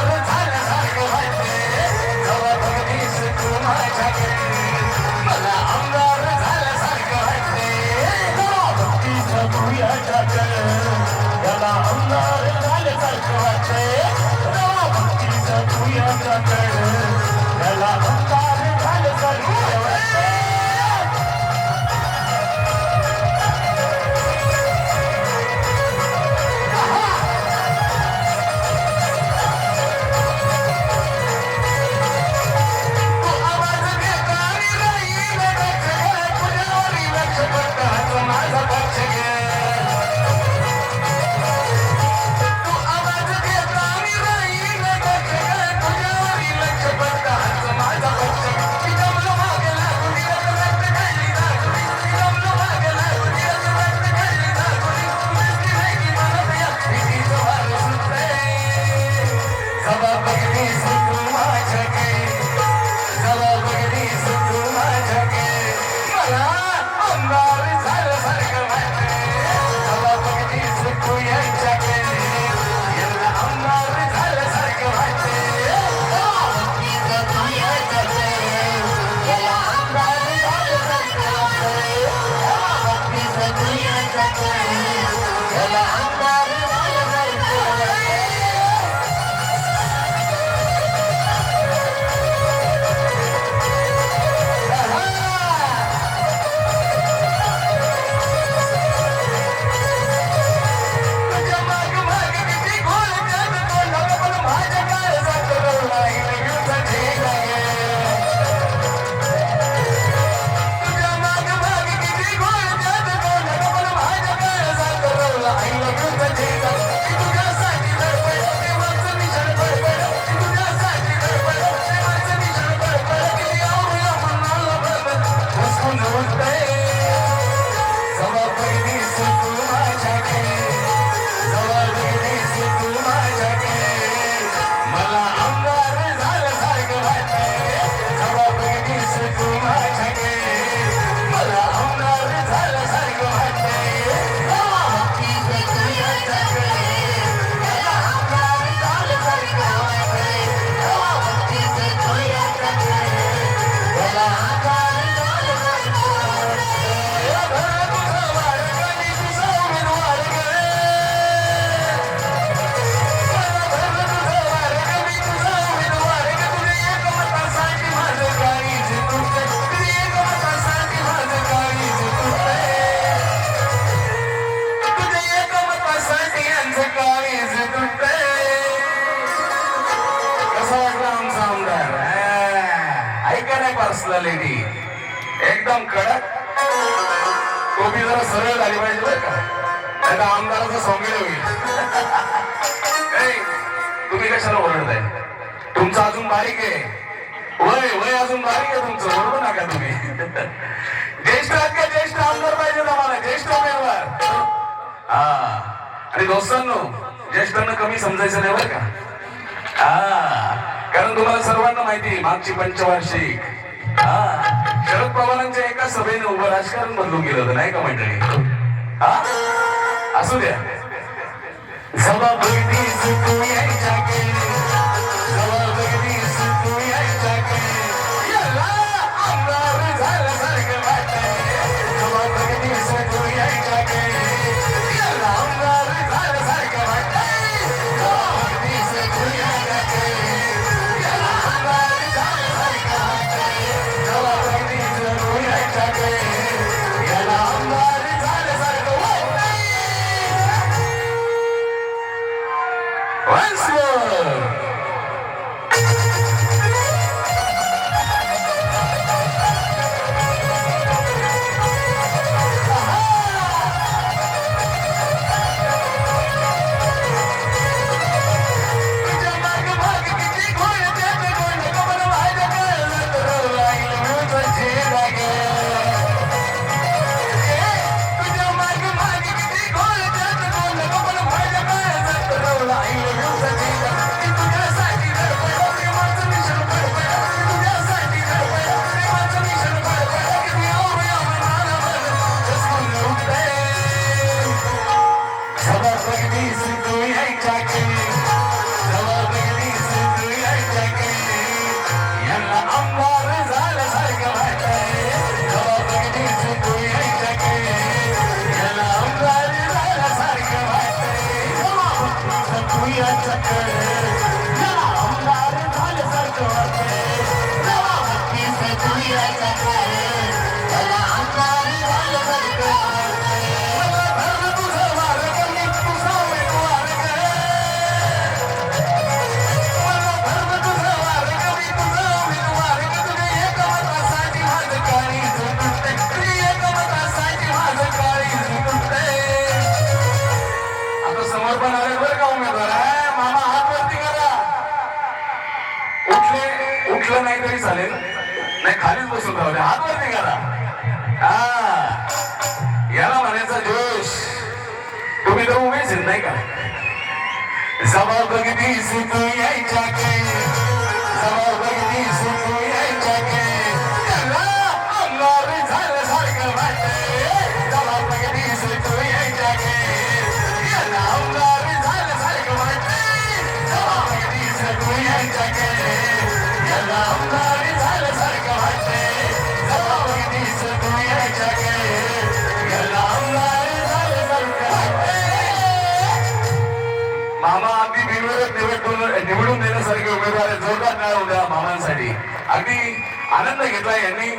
America. It's नाही personal lady एकदम कडक. टोपी जरा सरळ झाली पाहिजे बरं का. आता आमदाराचं सोंगेल होईल. तुम्ही कशाला ओरडताय? तुमचं अजून बारीक आहे. वय वय अजून बारीक आहे तुमचं. ओरडू नका तुम्ही. ज्येष्ठ आहेत का ज्येष्ठ आमदार पाहिजे आम्हाला ज्येष्ठ उमेदवार हा. आणि दोस्तांनो ज्येष्ठांना कमी समजायचं नाही बरं का. हा. कारण तुम्हाला सर्वांना माहिती मागची पंचवार्षिक. हा शरद पवारांच्या एका सभेने उभं राजकारण बदलून गेलं होतं नाही का मंडळी? असू द्या. आता समर्पण आले बरं का उमेदवार आहे मामा हात वरती करा. उठले उठलं नाही तरी चालेल. नाही खालीच बसून राहू हात वरती करा. हा. याला म्हणायचा जोश. तुम्ही तर उभेच आहेत, नाही का? जबाब बघितली सुतू यायच्या के जबाब बघितली सुतू यायच्या जोरदार देण्यासारखे उमेदवार आहेत. जोरदार टाळ्या होत्या मामांसाठी अगदी आनंद घेतला यांनी